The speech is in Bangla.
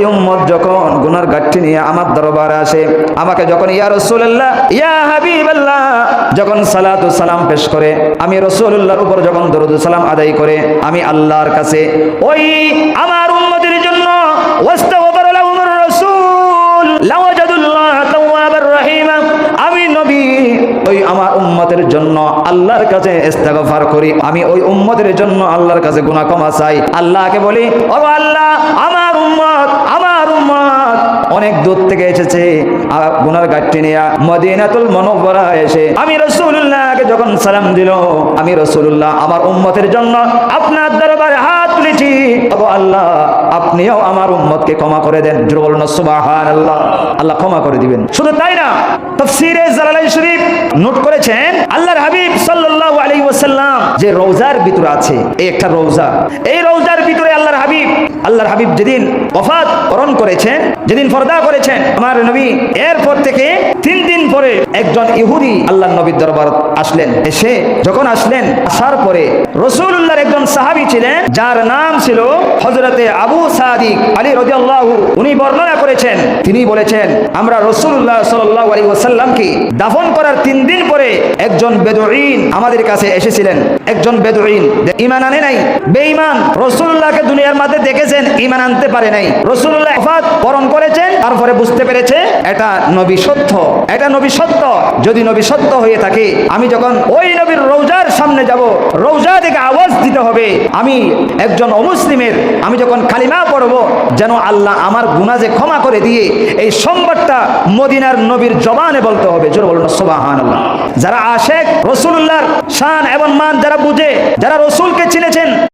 ওই উম্মত যখন গুনার গাঠি নিয়ে আমার দরবারে আসে, আমাকে যখন, ইয়া রসুল্লাহ ইয়া হাবিবাল্লাহ, যখন সালাতু সালাম পেশ করে, আমি রসুল্লাহর উপর যখন দরুদ সালাম আদায় করে, আমি আল্লাহর কাছে, ওই আমার উম্মতের জন্য আমি নবী, ওই আমার উম্মতের জন্য আল্লাহর কাছে ইস্তেগফার করি, আমি ওই উম্মতের জন্য আল্লাহর কাছে গুনাহ ক্ষমা চাই। আল্লাহকে বলি, ও আল্লাহ, আমার উম্মত অনেক দূর থেকে এসেছে। গুনার গাঠটি নিয়ে মদিনাতুল মনোবরা এসে আমি রসুল্লাহকে যখন সালাম দিল, আমি রসুল্লাহ আমার উম্মতের জন্য আপনার দরবারে হাত তুলেছি। আল্লাহ, আপনিও আমার উম্মতকে ক্ষমা করে দেন। সুবাহান আল্লাহ আল্লাহ ক্ষমা করে দিবেন। শুধু তাই না, তফসিরে জালালাই শরীফ নোট করেছেন, আল্লাহর হাবিব সাল্লাল্লাহু আলাইহি ওয়াসাল্লাম যে রওজার ভিতরে আছে, এই একটা রওজা এই রওজার ভিতরে হাবিব, আল্লাহর হাবিব যেদিন ওফাত বরণ করেছেন, যেদিন ফরদা করেছেন, আমার নবী এরপর থেকে তিন দিন পরে একজন ইহুদি আল্লাহর নবীর দরবার আসলেন। এসে যখন আসলেন, আসার পরে রসুল্লাহর একজন সাহাবী ছিলেন, যার নাম ছিল হজরতে আবু সাদিক আলী রাদিয়াল্লাহু, উনি বর্ণনা করেছেন। তিনি বলেছেন, আমরা রসুল্লাহ সাল্লাল্লাহু আলাইহি ওয়াসাল্লামকে দাফন করার তিন দিন পরে একজন বেদুইন আমাদের কাছে এসেছিলেন। একজন বেদুইন ইমান আনে নাই, বেঈমান রসুল্লাহকে দুনিয়ার মধ্যে দেখেছেন ইমান আনতে পারে নাই। রসুল্লাহ ওফাত বরণ করেছেন, তারপরে বুঝতে পেরেছে, এটা নবী সত্য। এটা নবী সত্য। যদি নবী সত্য হয়ে থাকে, আমি যখন ওই নবীর রৌজার সামনে যাব রৌজা থেকে আওয়াজ দিতে হবে। আমি একজন অমুসলিমের, আমি যখন কালিমা পড়ব, যেন আল্লাহ আমার গুনাহ যে ক্ষমা করে দিয়ে এই সংবাদটা মদিনার নবীর জবানে বলতে হবে। জোর বলুন সোবাহান যারা আশেক রসুল্লাহর শান এবং মান যারা বুঝে, যারা রসুলকে চিনেছেন